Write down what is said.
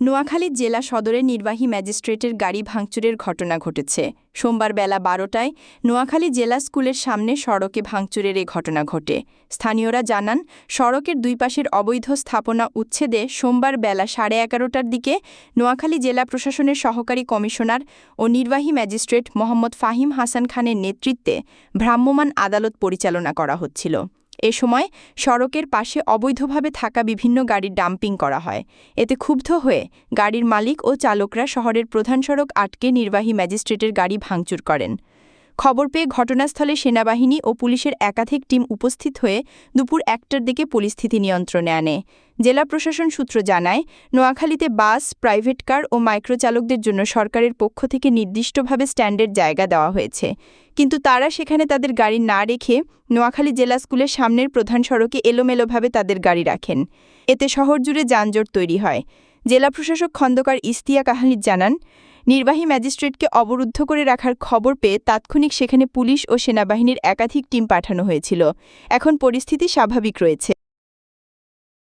নোয়াখালী জেলা সদরের নির্বাহী ম্যাজিস্ট্রেটের গাড়ি ভাঙচুরের ঘটনা ঘটেছে। সোমবার বেলা বারোটায় নোয়াখালী জেলা স্কুলের সামনে সড়কে ভাঙচুরের এ ঘটনা ঘটে। স্থানীয়রা জানান, সড়কের দুই পাশের অবৈধ স্থাপনা উচ্ছেদে সোমবার বেলা সাড়ে এগারোটার দিকে নোয়াখালী জেলা প্রশাসনের সহকারী কমিশনার ও নির্বাহী ম্যাজিস্ট্রেট মোহাম্মদ ফাহিম হাসান খানের নেতৃত্বে ভ্রাম্যমাণ আদালত পরিচালনা করা হচ্ছিল। এ সময় সড়কের পাশে অবৈধভাবে থাকা বিভিন্ন গাড়ির ডাম্পিং করা হয়। এতে ক্ষুব্ধ হয়ে গাড়ির মালিক ও চালকরা শহরের প্রধান সড়ক আটকে নির্বাহী ম্যাজিস্ট্রেটের গাড়ি ভাঙচুর করেন। খবর পেয়ে ঘটনাস্থলে সেনাবাহিনী ও পুলিশের একাধিক টিম উপস্থিত হয়ে দুপুর একটার দিকে পরিস্থিতি নিয়ন্ত্রণে আনে। জেলা প্রশাসন সূত্র জানায়, নোয়াখালীতে বাস, প্রাইভেট কার ও মাইক্রোচালকদের জন্য সরকারের পক্ষ থেকে নির্দিষ্টভাবে স্ট্যান্ডের জায়গা দেওয়া হয়েছে। কিন্তু তারা সেখানে তাদের গাড়ি না রেখে নোয়াখালী জেলা স্কুলের সামনের প্রধান সড়কে এলোমেলোভাবে তাদের গাড়ি রাখেন। এতে শহর জুড়ে যানজট তৈরি হয়। জেলা প্রশাসক খন্দকার ইস্তিয়া কাহালিদ জানান নির্বাহী ম্যাজিস্ট্রেটকে অবরুদ্ধ করে রাখার খবর পেয়ে তাৎক্ষণিক সেখানে পুলিশ ও সেনাবাহিনীর একাধিক টিম পাঠানো হয়েছিল। এখন পরিস্থিতি স্বাভাবিক রয়েছে।